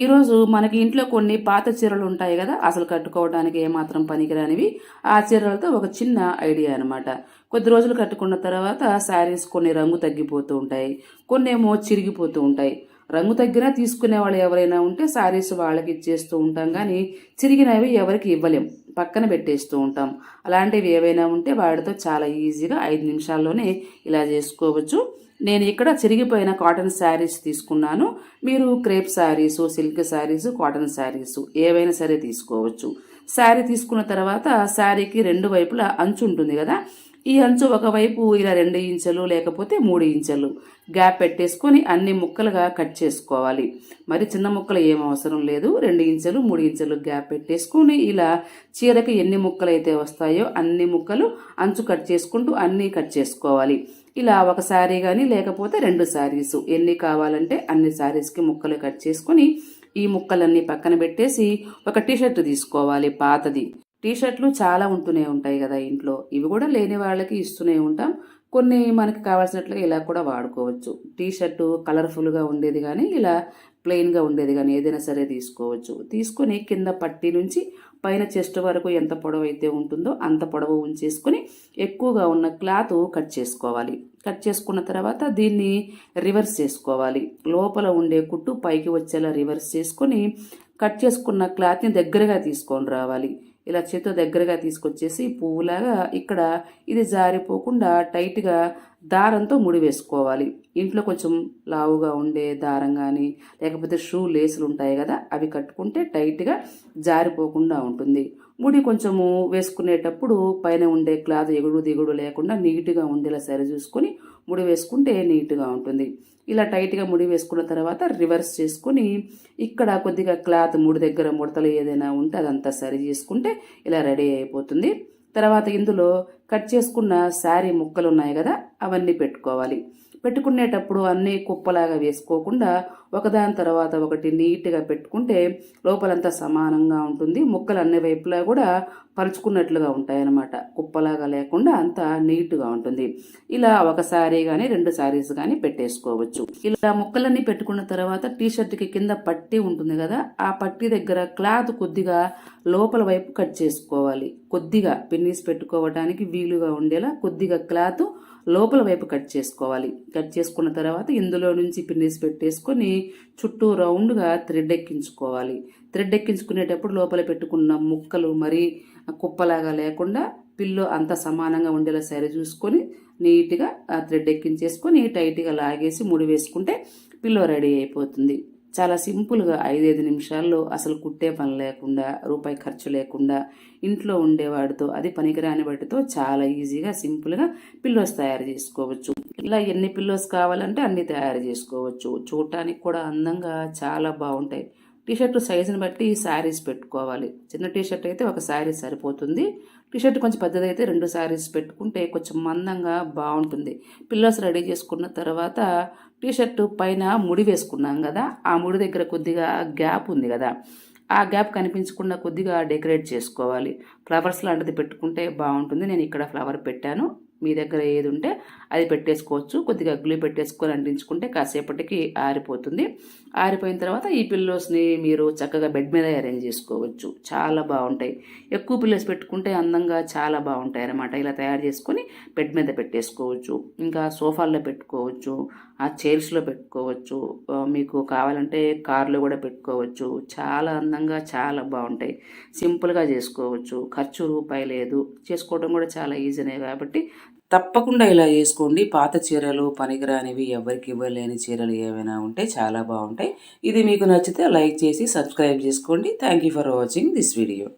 ఈరోజు మనకి ఇంట్లో కొన్ని పాత చీరలు ఉంటాయి కదా అసలు కట్టుకోవడానికి ఏమాత్రం పనికిరానివి. ఆ చీరలతో ఒక చిన్న ఐడియా అనమాట కొద్ది రోజులు కట్టుకున్న తర్వాత శారీస్ కొన్ని రంగు తగ్గిపోతూ ఉంటాయి కొన్ని ఏమో చిరిగిపోతూ ఉంటాయి. రంగు తగ్గినా తీసుకునే వాళ్ళు ఎవరైనా ఉంటే శారీస్ వాళ్ళకి ఇచ్చేస్తూ ఉంటాం కానీ చిరిగినవి ఎవరికి ఇవ్వలేం. పక్కన పెట్టేస్తూ ఉంటాం. అలాంటివి ఏవైనా ఉంటే వాటితో చాలా ఈజీగా ఐదు నిమిషాల్లోనే ఇలా చేసుకోవచ్చు. నేను ఇక్కడ చిరిగిపోయిన కాటన్ శారీస్ తీసుకున్నాను. మీరు crepe saris silk saris cotton saris ఏవైనా సరే తీసుకోవచ్చు. శారీ తీసుకున్న తర్వాత శారీకి రెండు వైపులా అంచు ఉంటుంది కదా ఈ అంచు ఒకవైపు ఇలా రెండు ఇంచెలు లేకపోతే మూడు ఇంచెలు. గ్యాప్ పెట్టేసుకొని అన్ని ముక్కలుగా కట్ చేసుకోవాలి. మరి చిన్న ముక్కలు ఏం అవసరం లేదు. రెండు ఇంచెలు మూడు ఇంచెలు గ్యాప్ పెట్టేసుకొని ఇలా చీరకి ఎన్ని ముక్కలు అయితే వస్తాయో అన్ని ముక్కలు అంచు కట్ చేసుకుంటూ అన్నీ కట్ చేసుకోవాలి. ఇలా ఒక శారీ కానీ లేకపోతే రెండు శారీస్. ఎన్ని కావాలంటే అన్ని శారీస్కి ముక్కలు కట్ చేసుకొని ఈ ముక్కలన్నీ పక్కన పెట్టేసి ఒక టీషర్ట్ తీసుకోవాలి పాతది. టీషర్ట్లు చాలా ఉంటూనే ఉంటాయి కదా ఇంట్లో. ఇవి కూడా లేని వాళ్ళకి ఇస్తూనే ఉంటాం. కొన్ని మనకి కావాల్సినట్లుగా ఇలా కూడా వాడుకోవచ్చు. టీషర్టు కలర్ఫుల్గా ఉండేది కానీ ఇలా ప్లెయిన్గా ఉండేది కానీ ఏదైనా సరే తీసుకోవచ్చు. తీసుకొని కింద పట్టి నుంచి పైన చెస్ట్ వరకు ఎంత పొడవు అయితే ఉంటుందో అంత పొడవు ఉంచేసుకొని ఎక్కువగా ఉన్న క్లాత్ కట్ చేసుకోవాలి. కట్ చేసుకున్న తర్వాత దీన్ని రివర్స్ చేసుకోవాలి. లోపల ఉండే కుట్టు పైకి వచ్చేలా రివర్స్ చేసుకొని కట్ చేసుకున్న క్లాత్ని దగ్గరగా తీసుకొని రావాలి. ఇలా చేతితో దగ్గరగా తీసుకొచ్చేసి పువ్వులాగా ఇక్కడ ఇది జారిపోకుండా టైట్గా దారంతో ముడి వేసుకోవాలి. ఇంట్లో కొంచెం లావుగా ఉండే దారం కానీ లేకపోతే షూ లేసులు ఉంటాయి కదా అవి కట్టుకుంటే టైట్గా జారిపోకుండా ఉంటుంది. ముడి కొంచెము వేసుకునేటప్పుడు పైన ఉండే క్లాత్ ఎగుడు దిగుడు లేకుండా నీట్గా ఉండేలా సరి చూసుకొని ముడి వేసుకుంటే నీట్గా ఉంటుంది. ఇలా టైట్గా ముడి వేసుకున్న తర్వాత రివర్స్ చేసుకుని ఇక్కడ కొద్దిగా క్లాత్ ముడి దగ్గర ముడతలు ఏదైనా ఉంటే అదంతా సరి చేసుకుంటే ఇలా రెడీ అయిపోతుంది. తర్వాత ఇందులో కట్ చేసుకున్న శారీ ముక్కలు ఉన్నాయి కదా అవన్నీ పెట్టుకోవాలి. పెట్టుకునేటప్పుడు అన్నీ కుప్పలాగా వేసుకోకుండా ఒకదాని తర్వాత ఒకటి నీట్గా పెట్టుకుంటే లోపలంతా సమానంగా ఉంటుంది. ముక్కలు అన్ని వైపులా కూడా పరుచుకున్నట్లుగా ఉంటాయన్నమాట. కుప్పలాగా లేకుండా అంతా నీట్గా ఉంటుంది. ఇలా ఒక శారీ కానీ రెండు శారీస్ కానీ పెట్టేసుకోవచ్చు. ఇలా ముక్కలన్నీ పెట్టుకున్న తర్వాత టీ షర్ట్కి కింద పట్టి ఉంటుంది కదా ఆ పట్టి దగ్గర క్లాత్ కొద్దిగా లోపల వైపు కట్ చేసుకోవాలి. కొద్దిగా పిన్నీస్ పెట్టుకోవడానికి వీలుగా ఉండేలా కొద్దిగా క్లాత్ లోపల వైపు కట్ చేసుకోవాలి. కట్ చేసుకున్న తర్వాత ఇందులో నుంచి పిన్నేసి పెట్టేసుకొని చుట్టూ రౌండ్గా థ్రెడ్ ఎక్కించుకోవాలి. థ్రెడ్ ఎక్కించుకునేటప్పుడు లోపల పెట్టుకున్న ముక్కలు మరీ కుప్పలాగా లేకుండా పిల్లో అంత సమానంగా ఉండేలా సరి చూసుకొని నీట్గా ఆ థ్రెడ్ ఎక్కించేసుకొని టైట్గా లాగేసి ముడి వేసుకుంటే పిల్లో రెడీ అయిపోతుంది. చాలా సింపుల్గా ఐదైదు నిమిషాల్లో అసలు కుట్టే పని లేకుండా రూపాయి ఖర్చు లేకుండా ఇంట్లో ఉండేవాడితో అది పనికిరాని వాటితో చాలా ఈజీగా సింపుల్గా పిల్లోస్ తయారు చేసుకోవచ్చు. ఇలా ఎన్ని పిల్లోస్ కావాలంటే అన్ని తయారు చేసుకోవచ్చు. చూడటానికి కూడా అందంగా చాలా బాగుంటాయి. టీషర్ట్ సైజుని బట్టి శారీస్ పెట్టుకోవాలి. చిన్న టీషర్ట్ అయితే ఒక శారీ సరిపోతుంది. టీషర్ట్ కొంచెం పెద్దదైతే అయితే రెండు శారీస్ పెట్టుకుంటే కొంచెం మందంగా బాగుంటుంది. పిల్లర్స్ రెడీ చేసుకున్న తర్వాత టీషర్ట్ పైన ముడి వేసుకున్నాం కదా ఆ ముడి దగ్గర కొద్దిగా గ్యాప్ ఉంది కదా ఆ గ్యాప్ కనిపించకుండా కొద్దిగా డెకరేట్ చేసుకోవాలి. ఫ్లవర్స్ లాంటిది పెట్టుకుంటే బాగుంటుంది. నేను ఇక్కడ ఫ్లవర్ పెట్టాను. మీ దగ్గర ఏది ఉంటే అది పెట్టేసుకోవచ్చు. కొద్దిగా అగ్గులు పెట్టేసుకొని అంటించుకుంటే కాసేపటికి ఆరిపోతుంది. ఆరిపోయిన తర్వాత ఈ పిల్లోస్ని మీరు చక్కగా బెడ్ మీద అరేంజ్ చేసుకోవచ్చు. చాలా బాగుంటాయి. ఎక్కువ పిల్లోస్ పెట్టుకుంటే అందంగా చాలా బాగుంటాయి అన్నమాట. ఇలా తయారు చేసుకొని బెడ్ మీద పెట్టేసుకోవచ్చు. ఇంకా సోఫాల్లో పెట్టుకోవచ్చు. ఆ చైర్స్లో పెట్టుకోవచ్చు. మీకు కావాలంటే కార్లో కూడా పెట్టుకోవచ్చు. చాలా అందంగా చాలా బాగుంటాయి. సింపుల్గా చేసుకోవచ్చు. ఖర్చు రూపాయి లేదు. చేసుకోవడం కూడా చాలా ఈజీనే కాబట్టి తప్పకుండా ఇలా చేసుకోండి. పాత చీరలు పనికిరానివి ఎవరికి ఇవ్వలేని చీరలు ఏమైనా ఉంటే చాలా బాగుంటాయి. ఇది మీకు నచ్చితే లైక్ చేసి సబ్స్క్రైబ్ చేసుకోండి. Thank you for watching this video